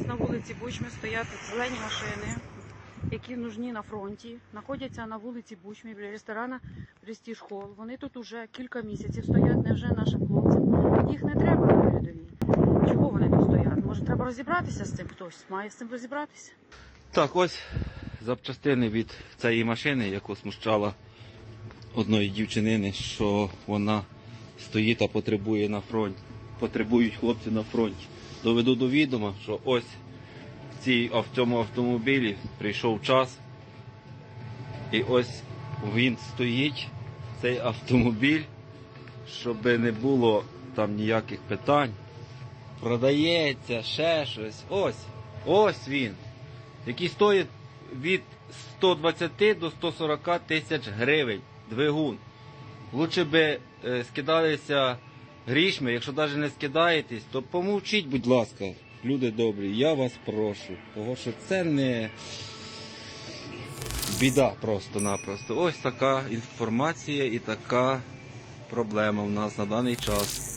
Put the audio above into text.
нас на вулиці Бучми стоять зелені машини, які нужні на фронті, знаходяться на вулиці Бучми біля ресторана Престіж Холл. Вони тут уже кілька місяців стоять, невже нашим хлопцям. Їх не треба на передовій. Чого вони тут стоять? Може, треба розібратися з цим хтось? Має з цим розібратися. Так, ось запчастини від цієї машини, яку смущала одної дівчинини, що вона стоїть та потребує на фронті. Потребують хлопці на фронті. Доведу до відома, що ось в, цій, в цьому автомобілі прийшов час. І ось він стоїть, цей автомобіль, щоб не було там ніяких питань. Продається ще щось. Ось, ось він який стоїть від 120 до 140 тисяч гривень двигун. Лучше би е, скидалися грішми, якщо навіть не скидаєтесь, то помовчіть, будь ласка, люди добрі, я вас прошу. Того що це не біда просто-напросто. Ось така інформація і така проблема в нас на даний час.